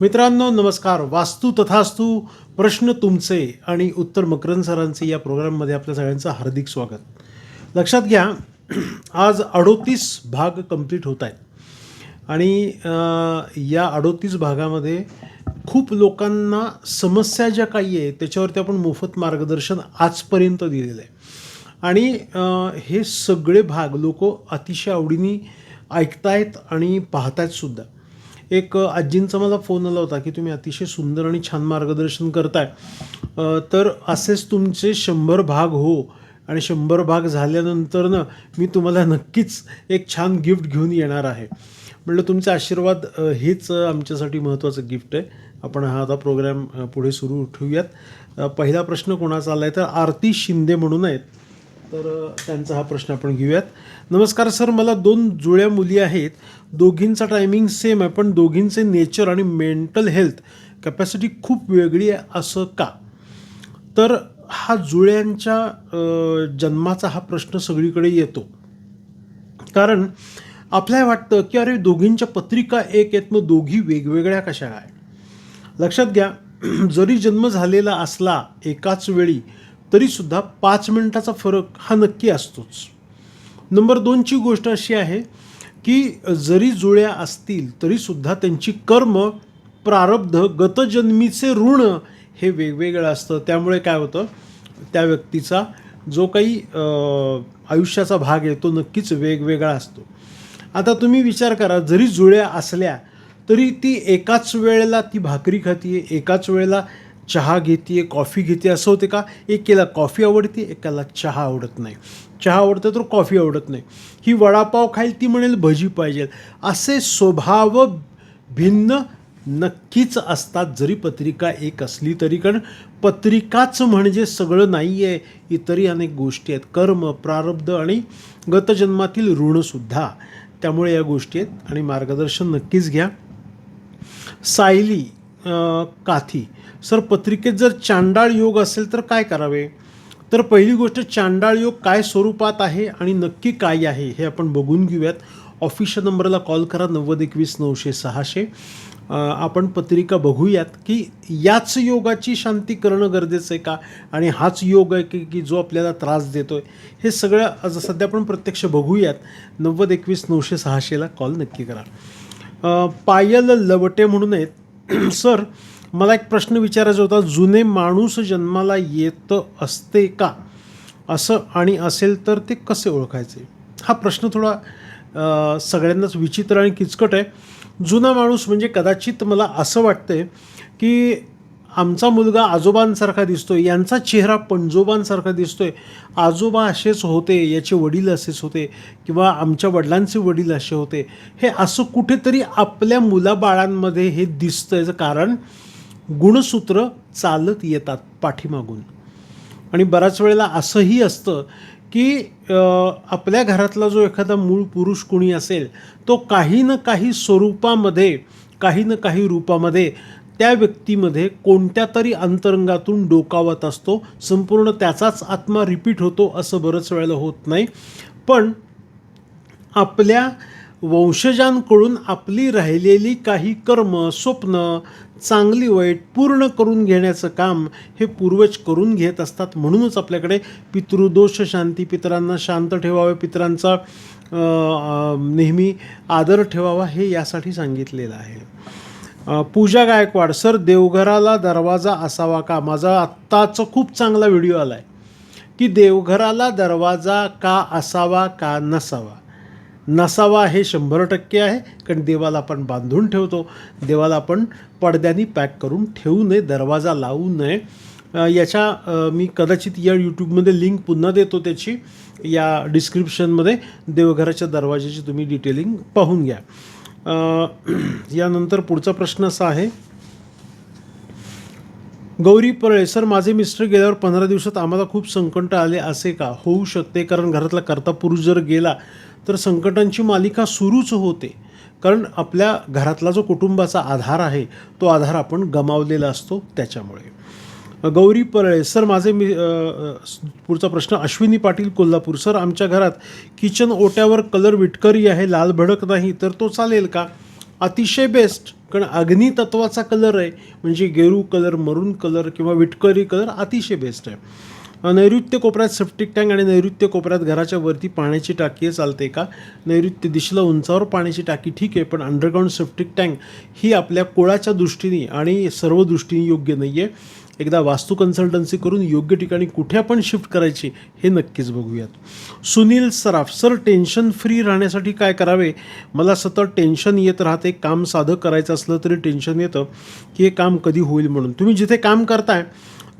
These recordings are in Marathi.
मित्रांनो नमस्कार. वास्तू तथास्तू प्रश्न तुमचे आणि उत्तर मकरंद सरांचे या प्रोग्राममध्ये आपल्या सगळ्यांचं हार्दिक स्वागत. लक्षात घ्या आज अडोतीस भाग कंप्लीट होत आहेत. आणि या अडोतीस भागामध्ये खूप लोकांना समस्या ज्या काही आहे त्याच्यावरती आपण मोफत मार्गदर्शन आजपर्यंत दिलेलं आहे. आणि हे सगळे भाग लोक अतिशय आवडीने ऐकतायत आणि पाहतायत सुद्धा. एक आजींचा मला फोन आला होता की तुम्ही अतिशय सुंदर आणि छान मार्गदर्शन करताय. तर असेच तुमचे शंभर भाग हो आणि शंभर भाग झाल्यानंतर ना मी तुम्हाला नक्कीच एक छान गिफ्ट घेऊन येणार आहे. म्हटलं तुमचे आशीर्वाद हेच आमच्यासाठी महत्त्वाचं गिफ्ट आहे. आपण हा आता प्रोग्राम पुढे सुरू ठेवूयात. पहिला प्रश्न कोणाचा आला आहे तर आरती शिंदे म्हणून आहेत. तर त्यांचा हा प्रश्न आपण घेऊयात. नमस्कार सर मला दोन जुळ्या मुली आहेत. दोघींचा टायमिंग सेम आहे पण दोघींचे नेचर आणि मेंटल हेल्थ कॅपॅसिटी खूप वेगळी आहे असं का? तर हा जुळ्यांच्या जन्माचा हा प्रश्न सगळीकडे येतो. कारण आपल्याला वाटतं की अरे दोघींच्या पत्रिका एक आहेत मग दोघी वेगवेगळ्या कशा आहे लक्षात घ्या जरी जन्म झालेला असला एकाच वेळी तरीसुद्धा पाच मिनिटाचा फरक हा नक्की असतोच. नंबर दोनची गोष्ट अशी आहे की जरी जुळ्या असतील तरीसुद्धा त्यांची कर्म प्रारब्ध गतजन्मीचे ऋण हे वेगवेगळं असतं. त्यामुळे काय होतं त्या व्यक्तीचा जो काही आयुष्याचा भाग आहे तो नक्कीच वेगवेगळा असतो. आता तुम्ही विचार करा जरी जुळ्या असल्या तरी ती एकाच वेळेला ती भाकरी खातीये एकाच वेळेला चहा घेते कॉफी घेते असं होते का एकेला कॉफी आवडते एकाला चहा आवडत नाही. चहा आवडतं तर कॉफी आवडत नाही. ही वडापाव खाईल ती म्हणेल भजी पाहिजे. असे स्वभाव भिन्न नक्कीच असतात जरी पत्रिका एक असली तरी. कारण पत्रिकाच म्हणजे सगळं नाही आहे इतरही अनेक गोष्टी आहेत. कर्म प्रारब्ध आणि गतजन्मातील ऋणसुद्धा. त्यामुळे या गोष्टी आहेत. आणि मार्गदर्शन नक्कीच घ्या. सायली काथी. सर पत्रिकेत जर चांडाळ योग असेल तर काय करावे? तर पहिली गोष्ट चांडाळ योग काय स्वरूपात आहे आणि नक्की काय आहे हे आपण बघून घेऊयात. ऑफिशियल नंबरला कॉल करा नव्वद एकवीस नऊशे सहाशे. आपण पत्रिका बघूयात की याच योगाची शांती करणं गरजेचं आहे का? आणि हाच योग आहे की की जो आपल्याला त्रास देतो आहे हे सगळं सध्या आपण प्रत्यक्ष बघूयात. नव्वद एकवीस नऊशे सहाशेला कॉल नक्की करा. पायल लवटे म्हणून आहेत. सर मला एक प्रश्न विचारायचा होता जुने माणूस जन्माला येत असते का? असं आणि असेल तर ते कसे ओळखायचे? हा प्रश्न थोडा सगळ्यांनाच विचित्र आणि किचकट आहे. जुना माणूस म्हणजे कदाचित मला असं वाटतंय की आमचा मुलगा आजोबांसारखा दिसतोय यांचा चेहरा पणजोबांसारखा दिसतोय. आजोबा असेच होते याचे वडील असेच होते किंवा आमच्या वडिलांचे वडील असे होते. हे असं कुठेतरी आपल्या मुलाबाळांमध्ये हे दिसतं याचं कारण गुणसूत्र चालत येतात पाठीमागून. आणि बऱ्याच वेळेला असंही असतं की आपल्या घरातला जो एखादा मूळ पुरुष कोणी असेल तो काही ना काही स्वरूपामध्ये काही ना काही रूपामध्ये त्या व्यक्तीमध्ये कोणत्या तरी अंतरंगातून डोकावत असतो. संपूर्ण त्याचाच आत्मा रिपीट होतो असं बरंच वेळेला होत नाही. पण आपल्या वंशजांकडून आपली राहिलेली काही कर्म स्वप्न चांगली वाईट पूर्ण करून घेण्याचं काम हे पूर्वज करून घेत असतात. म्हणूनच आपल्याकडे पितृदोष शांती पितरांना शांत ठेवावे पितरांचा नेहमी आदर ठेवावा हे यासाठी सांगितलेलं आहे. पूजा गायकवाड सर देवघराला दरवाजा असावा का? माझा आत्ताचं खूप चांगला व्हिडिओ आला आहे की देवघराला दरवाजा का असावा का नसावा? नसावा हे शंभर टक्के आहे. कारण देवाला आपण बांधून ठेवतो. देवाला आपण पडद्यानी पॅक करून ठेवू नये दरवाजा लावू नये. याच्या मी कदाचित या यूट्यूबमध्ये लिंक पुन्हा देतो त्याची. या डिस्क्रिप्शनमध्ये देवघराच्या दरवाजाची तुम्ही डिटेलिंग पाहून घ्या. यानंतर पुढचा प्रश्न असा आहे. गौरी परळे सर माझे मिस्टर गेल्यावर पंधरा दिवसात आम्हाला खूप संकट आले असे का? होऊ शकते कारण घरातला कर्ता पुरुष जर गेला तर संकटांची मालिका सुरूच होते. कारण आपल्या घरातला जो कुटुंबाचा आधार आहे तो आधार आपण गमावलेला असतो त्याच्यामुळे. गौरी परळे सर माझे मी पुढचा प्रश्न अश्विनी पाटील कोल्हापूर. सर आमच्या घरात किचन ओट्यावर कलर विटकरी आहे लाल भडक नाही तर तो चालेल का? अतिशय बेस्ट कारण अग्नितत्वाचा कलर आहे म्हणजे गेरू कलर मरून कलर किंवा विटकरी कलर अतिशय बेस्ट आहे. नैऋत्य कोपऱ्यात सेप्टिक टँक आणि नैऋत्य कोपऱ्यात घराच्या वरती पाण्याची टाकी चालते का? नैऋत्य दिशेला उंचावर पाण्याची टाकी ठीक आहे पण अंडरग्राऊंड सेप्टिक टँक ही आपल्या कुळाच्या दृष्टीने आणि सर्व दृष्टीने योग्य नाही आहे एकदा वास्तू कन्सल्टन्सी करून योग्य ठिकाणी कुठे आपण शिफ्ट करायची हे नक्कीच बघूयात. Sunil Saraf sir tension free राहण्यासाठी काय करावे? मला सतत टेन्शन येत राहते काम साधं करायचं असलं तरी टेन्शन येतं की हे काम कधी होईल म्हणून. तुम्ही जिथे काम करताय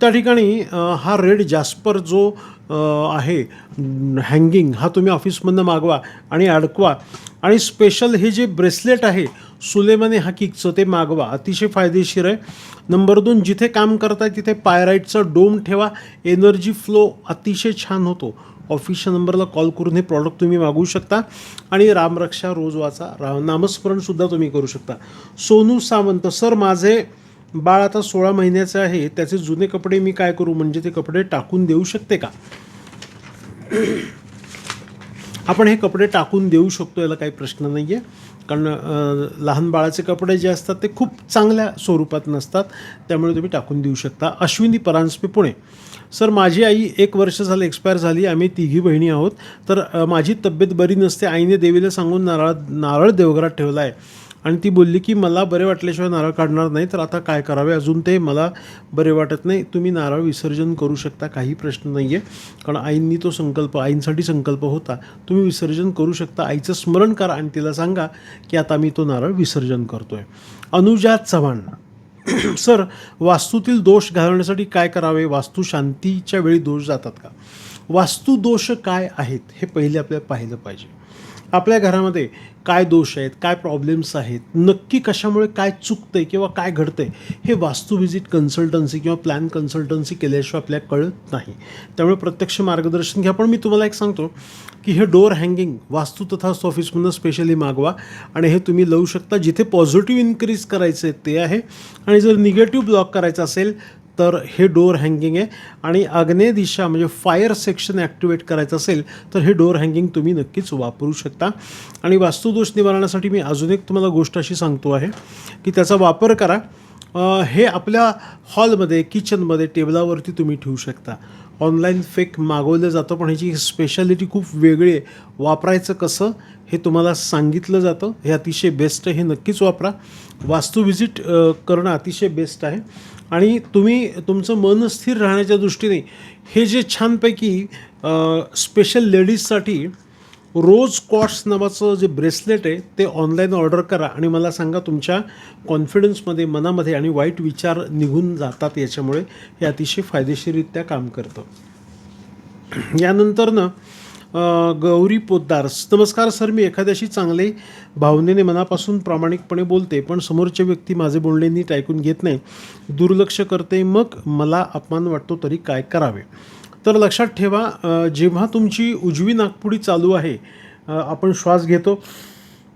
त्या ठिकाणी हा रेड जास्पर जो आहे हँगिंग हा तुम्ही ऑफिसमधनं मागवा आणि अडकवा. आणि स्पेशल हे जे ब्रेसलेट आहे सुलेमाने हकीकचं ते मागवा. अतिशय फायदेशीर आहे. नंबर दोन जिथे काम करताय तिथे पायराईटचा डोम ठेवा. एनर्जी फ्लो अतिशय छान होतो. ऑफिसच्या नंबरला कॉल करून हे प्रॉडक्ट तुम्ही मागवू शकता. आणि रामरक्षा रोज वाचा. रा नामस्मरणसुद्धा तुम्ही करू शकता. सोनू सावंत सर माझे बाळ आता सोळा महिन्याचं आहे त्याचे जुने कपडे मी काय करू? म्हणजे ते कपडे टाकून देऊ शकते का? आपण हे कपडे टाकून देऊ शकतो याला काही प्रश्न नाही आहे कारण लहान बाळाचे कपडे जे असतात ते खूप चांगल्या स्वरूपात नसतात. त्यामुळे तुम्ही टाकून देऊ शकता. अश्विनी परांजपे पुणे. सर माझी आई एक वर्ष झालं एक्सपायर झाली. आम्ही तिघी बहिणी आहोत. तर माझी तब्येत बरी नसते. आईने देवीला सांगून नारळ नारळ देवघरात ठेवला आहे आणि ती बोलली की मला बरे वाटल्याशिवाय नारळ काढणार नाही तर आता काय करावे? अजून ते मला बरे वाटत नाही. तुम्ही नारळ विसर्जन करू शकता काही प्रश्न नाही आहे कारण आईंनी तो संकल्प आईंसाठी संकल्प होता. तुम्ही विसर्जन करू शकता. आईचं स्मरण करा आणि तिला सांगा की आता मी तो नारळ विसर्जन करतो आहे अनुजा चव्हाण सर वास्तूतील दोष घालवण्यासाठी काय करावे? वास्तू शांतीच्या वेळी दोष जातात का? वास्तू दोष काय आहेत? हे पहिले आपल्याला पाहिलं पाहिजे. आपल्या घरामध्ये काय दोष आहेत काय प्रॉब्लेम्स आहेत नक्की कशामुळे काय चुकतंय किंवा काय घडतंय हे वास्तू व्हिजिट कन्सल्टन्सी किंवा प्लॅन कन्सल्टन्सी केल्याशिवाय आपल्याला कळत नाही. त्यामुळे प्रत्यक्ष मार्गदर्शन घ्या. पण मी तुम्हाला एक सांगतो की हे डोअर हँगिंग वास्तू तथा ऑफिसमधनं स्पेशली मागवा आणि हे तुम्ही लावू शकता. जिथे पॉझिटिव्ह इन्क्रीज करायचं आहे ते आहे. आणि जर निगेटिव्ह ब्लॉक करायचं असेल तर हे डोअर हँगिंग आहे. आणि आग्नेय दिशा म्हणजे फायर सेक्शन ॲक्टिवेट करायचं असेल तर हे डोअर हँगिंग तुम्ही नक्कीच वापरू शकता. आणि वास्तुदोष निवारणासाठी मी अजून एक तुम्हाला गोष्ट अशी सांगतो आहे की त्याचा वापर करा. हे आपल्या हॉलमध्ये किचनमध्ये टेबलावरती तुम्ही ठेवू शकता. ऑनलाईन फेक मागवलं जातं पण ह्याची स्पेशालिटी खूप वेगळी आहे. वापरायचं कसं हे तुम्हाला सांगितलं जातं. हे अतिशय बेस्ट आहे हे नक्कीच वापरा. वास्तू व्हिजिट करणं अतिशय बेस्ट आहे. आणि तुम्ही तुमचं मन स्थिर राहण्याच्या दृष्टीने हे जे छानपैकी स्पेशल लेडीजसाठी रोज कॉट्स नावाचं जे ब्रेसलेट आहे ते ऑनलाईन ऑर्डर करा आणि मला सांगा तुमच्या कॉन्फिडन्समध्ये मनामध्ये आणि वाईट विचार निघून जातात याच्यामुळे हे अतिशय फायदेशीररित्या काम करतं. यानंतर ना गौरी पोद्दार. नमस्कार सर मी एखाद्याशी चांगले भावनेने मनापासून प्रामाणिकपणे बोलते पण समोरच्या व्यक्ती माझे बोलणे नीट ऐकून घेत नाही. दुर्लक्ष करते मग मला अपमान वाटतो तरी काय करावे? तर लक्षात ठेवा जेव्हा तुमची उजवी नागपुडी चालू आहे आपण श्वास घेतो.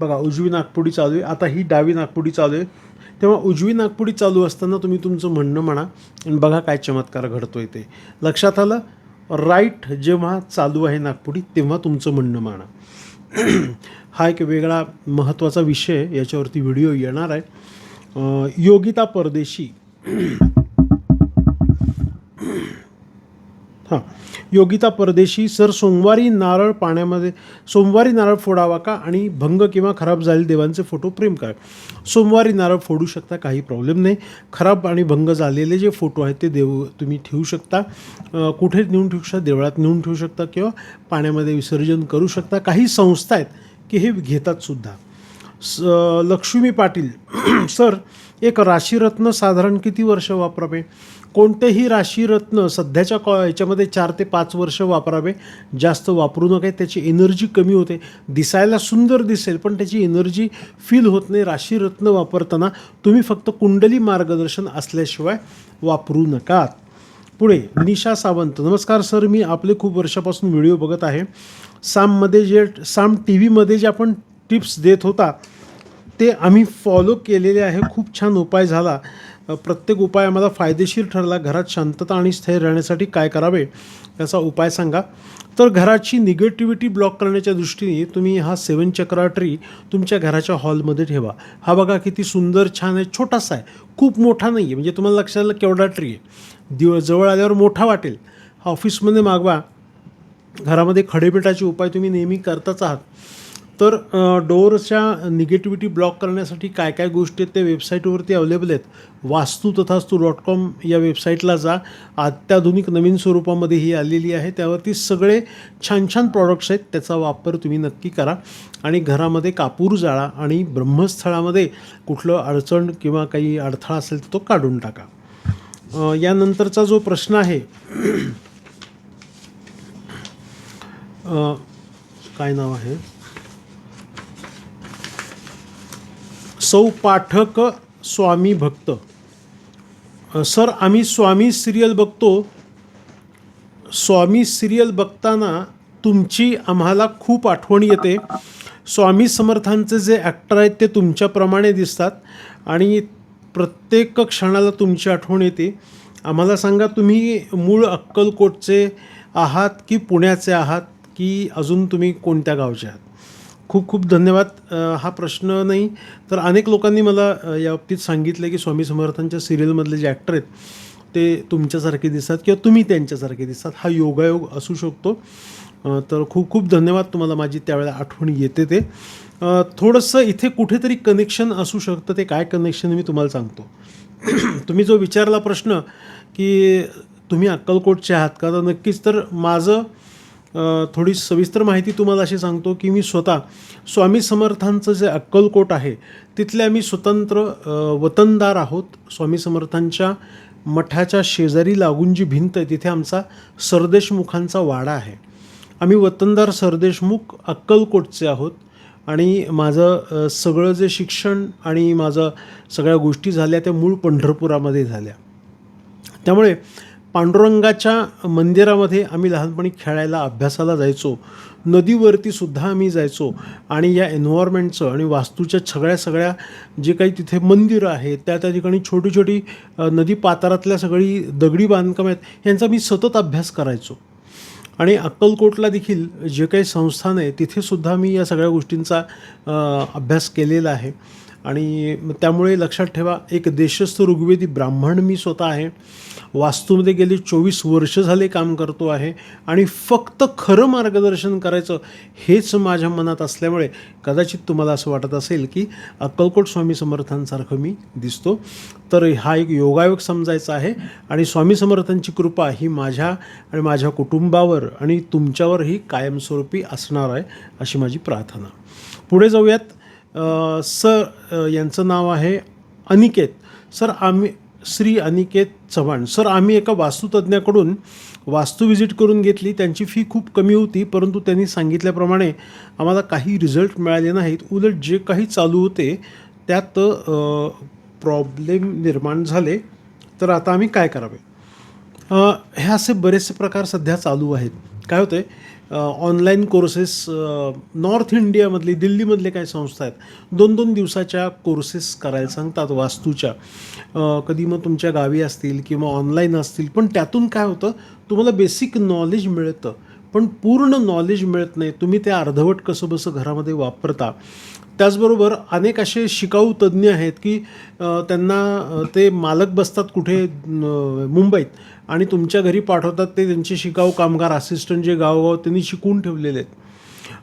बघा उजवी नागपुडी चालू आहे आता ही डावी नागपुडी चालू आहे. तेव्हा उजवी नागपुडी चालू असताना तुम्ही तुमचं म्हणणं म्हणा आणि बघा काय चमत्कार घडतो आहे ते. लक्षात आलं? राईट जेव्हा चालू आहे नागपुरी तेव्हा तुमचं म्हणणं माना हा एक वेगळा महत्त्वाचा विषय याच्यावरती व्हिडिओ येणार आहे. योगिता परदेशी. हां. योगिता परदेशी सर सोमवारी नारळ पाण्यामध्ये सोमवारी नारळ फोडावा का आणि भंग किंवा खराब झालेले देवांचे फोटो प्रेम काय? सोमवारी नारळ फोडू शकता काही प्रॉब्लेम नाही. खराब आणि भंग झालेले जे फोटो आहेत ते देव तुम्ही ठेवू शकता. कुठे नेऊन ठेवू शकता? देवळात नेऊन ठेवू शकता किंवा पाण्यामध्ये विसर्जन करू शकता. काही संस्था आहेत की हे घेतात सुद्धा. स लक्ष्मी पाटील सर एक राशीरत्न साधारण किती वर्ष वापरावे? कोणतेही राशीरत्न सध्याच्या कॉ याच्यामध्ये चार ते पाच वर्ष वापरावे. जास्त वापरू नका त्याची एनर्जी कमी होते. दिसायला सुंदर दिसेल पण त्याची एनर्जी फील होत नाही राशीरत्न वापरताना. तुम्ही फक्त कुंडली मार्गदर्शन असल्याशिवाय वापरू नका. पुढे निशा सावंत. नमस्कार सर मी आपले खूप वर्षापासून व्हिडिओ बघत आहे. साममध्ये जे साम टी व्हीमध्ये जे आपण टिप्स देत होता ते आम्ही फॉलो केलेले आहे. खूप छान उपाय झाला. प्रत्येक उपाय आम्हाला फायदेशीर ठरला. घरात शांतता आणि स्थैर्य राहण्यासाठी काय करावे याचा उपाय सांगा. तर घराची निगेटिव्हिटी ब्लॉक करण्याच्या दृष्टीने तुम्ही हा सेवन चक्रा ट्री तुमच्या घराच्या हॉलमध्ये ठेवा. हा बघा किती सुंदर छान आहे. छोटासा आहे. खूप मोठा नाही आहे म्हणजे तुम्हाला लक्षात आलं केवढा ट्री आहे. दिव जवळ आल्यावर मोठा वाटेल. हा ऑफिसमध्ये मागवा. घरामध्ये खडेपेटाचे उपाय तुम्ही नेहमी करताच आहात. तर डोअरच्या निगेटिव्हिटी ब्लॉक करण्यासाठी काय काय गोष्टी आहेत ते वेबसाईटवरती अवेलेबल आहेत. वास्तू तथास्तू डॉट कॉम या वेबसाईटला जा. अत्याधुनिक नवीन स्वरूपामध्ये ही आलेली आहे. त्यावरती सगळे छान छान प्रॉडक्ट्स आहेत. त्याचा वापर तुम्ही नक्की करा. आणि घरामध्ये कापूर जाळा आणि ब्रह्मस्थळामध्ये कुठलं अडचण किंवा काही अडथळा असेल तर तो काढून टाका. यानंतरचा जो प्रश्न आहे काय नाव आहे? सौ पाठक स्वामी भक्त. सर आम्ही स्वामी सिरियल बघतो. स्वामी सिरियल बघताना तुमची आम्हाला खूप आठवण येते. स्वामी समर्थांचे जे ॲक्टर आहेत ते तुमच्याप्रमाणे दिसतात आणि प्रत्येक क्षणाला तुमची आठवण येते. आम्हाला सांगा तुम्ही मूळ अक्कलकोटचे आहात की पुण्याचे आहात की अजून तुम्ही कोणत्या गावचे आहात? खूप खूप धन्यवाद. हा प्रश्न नाही तर अनेक लोकांनी मला या बाबतीत सांगितलं की स्वामी समर्थांच्या सिरियलमधले जे ॲक्टर आहेत ते तुमच्यासारखे दिसतात किंवा तुम्ही त्यांच्यासारखे दिसतात. हा योगायोग असू शकतो. तर खूप खूप धन्यवाद तुम्हाला माझी त्यावेळेला आठवण येते ते. थोडंसं इथे कुठेतरी कनेक्शन असू शकतं ते काय कनेक्शन मी तुम्हाला सांगतो. तुम्ही जो विचारला प्रश्न की तुम्ही अक्कलकोटचे आहात का तर नक्कीच तर माझं थोडी सविस्तर माहिती तुम्हाला अशी सांगतो की मी स्वतः स्वामी समर्थांचं जे अक्कलकोट आहे तिथले आम्ही स्वतंत्र वतनदार आहोत. स्वामी समर्थांच्या मठाच्या शेजारी लागून जी भिंत आहे तिथे आमचा सरदेशमुखांचा वाडा आहे. आम्ही वतनदार सरदेशमुख अक्कलकोटचे आहोत आणि माझं सगळं जे शिक्षण आणि माझं सगळ्या गोष्टी झाल्या त्या मूळ पंढरपुरामध्ये झाल्या. त्यामुळे पांडुरंगाच्या मंदिरामध्ये आम्ही लहानपणी खेळायला अभ्यासाला जायचो. नदीवरती सुद्धा आम्ही जायचो. आणि या एन्व्हायरमेंटचं आणि वास्तूच्या सगळ्या सगळ्या जे काही तिथे मंदिरं आहेत त्या त्या ठिकाणी छोटी छोटी नदी पातारातल्या सगळी दगडी बांधकाम आहेत यांचा मी सतत अभ्यास करायचो. आणि अक्कलकोटला देखील जे काही संस्थान आहे तिथेसुद्धा मी या सगळ्या गोष्टींचा अभ्यास केलेला आहे. आणि त्यामुळे लक्षात ठेवा एक देशस्थ ऋग्वेदी ब्राह्मण मी स्वतः आहे. वास्तूमध्ये गेली चोवीस वर्ष झाले काम करतो आहे आणि फक्त खरं मार्गदर्शन करायचं हेच माझ्या मनात असल्यामुळे कदाचित तुम्हाला असं वाटत असेल की अक्कलकोट स्वामी समर्थांसारखं मी दिसतो. तर हा एक योगायोग समजायचा आहे आणि स्वामी समर्थांची कृपा ही माझ्या आणि माझ्या कुटुंबावर आणि तुमच्यावरही कायमस्वरूपी असणार आहे अशी माझी प्रार्थना. पुढे जाऊयात. सर यांचं नाव आहे अनिकेत. सर आम्ही श्री अनिकेत चव्हाण. सर आम्ही एका वास्तुतज्ञाकडून वास्तू व्हिजिट करून घेतली. त्यांची फी खूप कमी होती परंतु त्यांनी सांगितल्याप्रमाणे आम्हाला काही रिझल्ट मिळाले नाहीत. उलट जे काही चालू होते त्यात प्रॉब्लेम निर्माण झाले. तर आता आम्ही काय करावे? हे असे बरेचसे प्रकार सध्या चालू आहेत. काय होतं आहे ऑनलाईन कोर्सेस नॉर्थ इंडियामधली दिल्लीमधले काही संस्था आहेत. दोन दोन दिवसाच्या कोर्सेस करायला सांगतात वास्तूच्या. कधी मग तुमच्या गावी असतील किंवा ऑनलाईन असतील पण त्यातून काय होतं तुम्हाला बेसिक नॉलेज मिळतं. पण पूर्ण नॉलेज मिळत नाही. तुम्ही ते अर्धवट कसं बसं घरामध्ये वापरता. त्याचबरोबर अनेक असे शिकाऊ तज्ज्ञ आहेत की त्यांना ते मालक बसतात कुठे मुंबईत. आणि तुमच्या घरी पाठवतात ते त्यांचे शिकाऊ कामगार असिस्टंट जे गावोगाव त्यांनी शिकून ठेवलेले आहेत.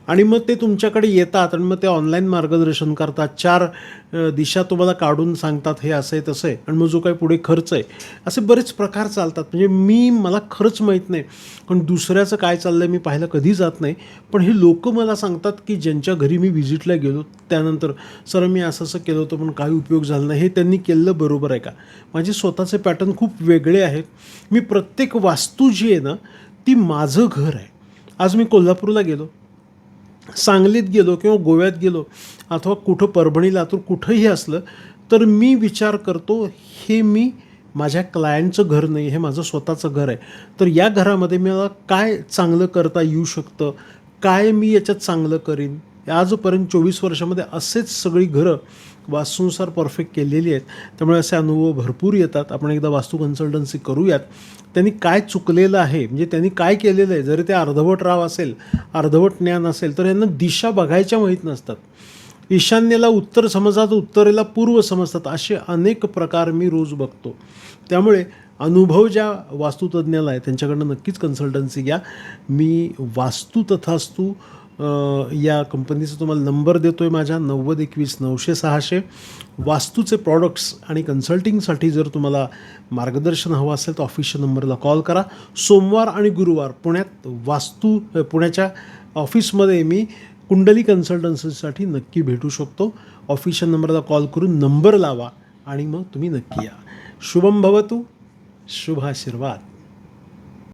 आणि मग ते तुमच्याकडे येतात आणि मग ते ऑनलाईन मार्गदर्शन करतात. चार दिशा तुम्हाला काढून सांगतात हे असं आहे तसं आहे. आणि मग जो काही पुढे खर्च आहे असे बरेच प्रकार चालतात. म्हणजे मी मला खरंच माहीत नाही पण दुसऱ्याचं काय चाललं आहे मी पाहायला कधी जात नाही. पण हे लोक मला सांगतात की ज्यांच्या घरी मी व्हिजिटला गेलो त्यानंतर सर मी असं असं केलं होतं पण काही उपयोग झाला नाही. हे त्यांनी केलेलं बरोबर आहे का? माझे स्वतःचे पॅटर्न खूप वेगळे आहेत. मी प्रत्येक वास्तू जी आहे ना ती माझं घर आहे. आज मी कोल्हापूरला गेलो. सांगलीत गेलो किंवा गोव्यात गेलो अथवा कुठं परभणी लातूर कुठंही असलं तर मी विचार करतो हे मी माझ्या क्लायंटचं घर नाही हे माझं स्वतःचं घर आहे. तर या घरामध्ये मला काय चांगलं करता येऊ शकतं? काय मी याच्यात चांगलं करीन? आजपर्यंत चोवीस वर्षामध्ये असेच सगळी घरं वास्तूनुसार परफेक्ट केलेली आहेत. त्यामुळे असे अनुभव भरपूर येतात. आपण एकदा वास्तू कन्सल्टन्सी करूयात. त्यांनी काय चुकलेलं आहे? म्हणजे त्यांनी काय केलेलं आहे? जरी ते अर्धवट राव असेल अर्धवट ज्ञान असेल तर यांना दिशा बघायच्या माहीत नसतात. ईशान्येला उत्तर समजतात उत्तरेला पूर्व समजतात असे अनेक प्रकार मी रोज बघतो. त्यामुळे अनुभव ज्या वास्तुतज्ञाला आहे त्यांच्याकडनं नक्कीच कन्सल्टन्सी घ्या. मी वास्तू तथास्तू या कंपनीचा तुम्हाला नंबर देतो आहे माझ्या नव्वद एकवीस नऊशे सहाशे. वास्तूचे प्रॉडक्ट्स आणि कन्सल्टिंगसाठी जर तुम्हाला मार्गदर्शन हवं असेल तर ऑफिसच्या नंबरला कॉल करा. सोमवार आणि गुरुवार पुण्यात वास्तू पुण्याच्या ऑफिसमध्ये मी कुंडली कन्सल्टन्सीसाठी नक्की भेटू शकतो. ऑफिशियल नंबरला कॉल करून नंबर लावा आणि मग तुम्ही नक्की या. शुभम भवतु. शुभ आशीर्वाद.